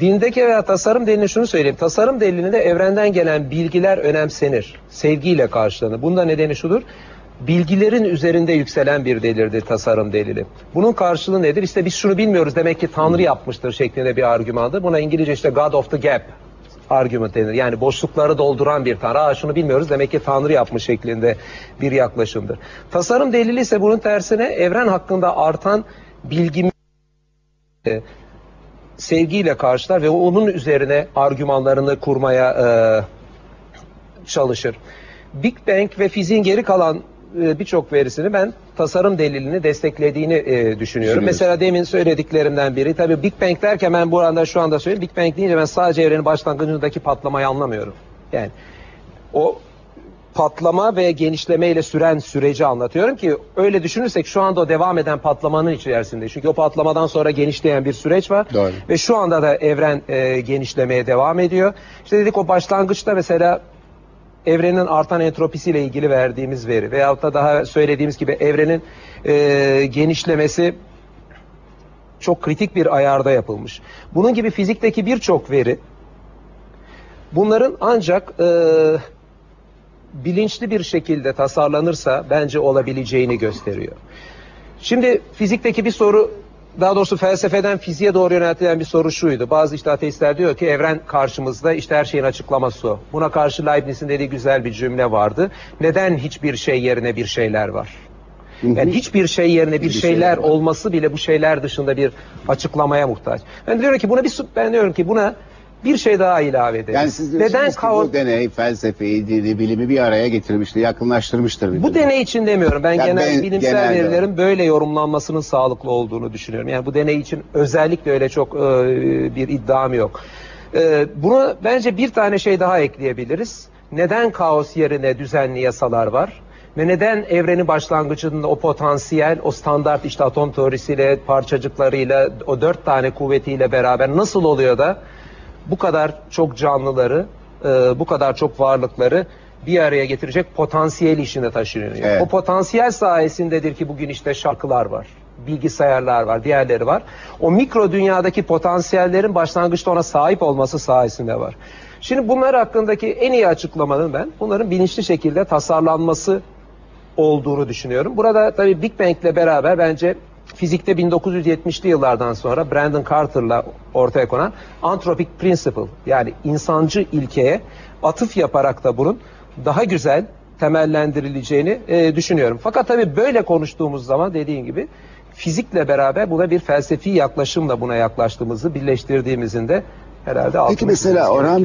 Dindeki veya tasarım delilini şunu söyleyeyim. Tasarım delilinde evrenden gelen bilgiler önemsenir. Sevgiyle karşılanır. Bunda nedeni şudur. Bilgilerin üzerinde yükselen bir delildir tasarım delili. Bunun karşılığı nedir? İşte biz şunu bilmiyoruz demek ki Tanrı yapmıştır şeklinde bir argümandır. Buna İngilizce işte God of the Gap argument denir. Yani boşlukları dolduran bir Tanrı. Aa şunu bilmiyoruz demek ki Tanrı yapmış şeklinde bir yaklaşımdır. Tasarım delili ise bunun tersine evren hakkında artan bilgi sevgiyle karşılar ve onun üzerine argümanlarını kurmaya e, çalışır. Big Bang ve fiziğin geri kalan e, birçok verisini ben tasarım delilini desteklediğini e, düşünüyorum. Mesela demin söylediklerimden biri tabii Big Bang derken ben bu anda şu anda söyleyeyim. Big Bang deyince ben sadece evrenin başlangıcındaki patlamayı anlamıyorum. Yani o patlama ve genişlemeyle süren süreci anlatıyorum ki öyle düşünürsek şu anda o devam eden patlamanın içerisinde. Çünkü o patlamadan sonra genişleyen bir süreç var. Doğru. Ve şu anda da evren e, genişlemeye devam ediyor. İşte dedik o başlangıçta mesela evrenin artan entropisiyle ilgili verdiğimiz veri veyahut da daha söylediğimiz gibi evrenin e, genişlemesi çok kritik bir ayarda yapılmış. Bunun gibi fizikteki birçok veri bunların ancak e, bilinçli bir şekilde tasarlanırsa bence olabileceğini gösteriyor. Şimdi fizikteki bir soru daha doğrusu felsefeden fiziğe doğru yöneltilen bir soru şuydu. Bazı işte ateistler diyor ki evren karşımızda işte her şeyin açıklaması o. Buna karşı Leibniz'in dediği güzel bir cümle vardı. Neden hiçbir şey yerine bir şeyler var? Yani hiçbir şey yerine bir, Bir şeyler, olması bile bu şeyler dışında bir açıklamaya muhtaç. Ben diyorum ki buna bir ben diyorum ki buna bir şey daha ilave ederiz. Yani siz Neden ki kaos bu deney felsefeyi, dini, bilimi bir araya getirmiştir, yakınlaştırmıştır. Bu deney için demiyorum. Ben Yani genel ben- bilimsel genel verilerin böyle yorumlanmasının sağlıklı olduğunu düşünüyorum. Yani bu deney için özellikle öyle çok e, bir iddiam yok. E, bunu bence bir tane şey daha ekleyebiliriz. Neden kaos yerine düzenli yasalar var? Ve neden evrenin başlangıcında o potansiyel, o standart işte atom teorisiyle, parçacıklarıyla, o dört tane kuvvetiyle beraber nasıl oluyor da bu kadar çok canlıları, e, bu kadar çok varlıkları bir araya getirecek potansiyel içinde taşınıyor. Evet. O potansiyel sayesindedir ki bugün işte şarkılar var, bilgisayarlar var, diğerleri var. O mikro dünyadaki potansiyellerin başlangıçta ona sahip olması sayesinde var. Şimdi bunlar hakkındaki en iyi açıklamanın ben bunların bilinçli şekilde tasarlanması olduğunu düşünüyorum. Burada tabii Big Bang ile beraber bence fizikte 1970'li yıllardan sonra Brandon Carter'la ortaya konan anthropic principle yani insancı ilkeye atıf yaparak da bunun daha güzel temellendirileceğini e, düşünüyorum. Fakat tabii böyle konuştuğumuz zaman dediğim gibi fizikle beraber buna bir felsefi yaklaşımla buna yaklaştığımızı birleştirdiğimizin de herhalde altını Peki mesela. Orhan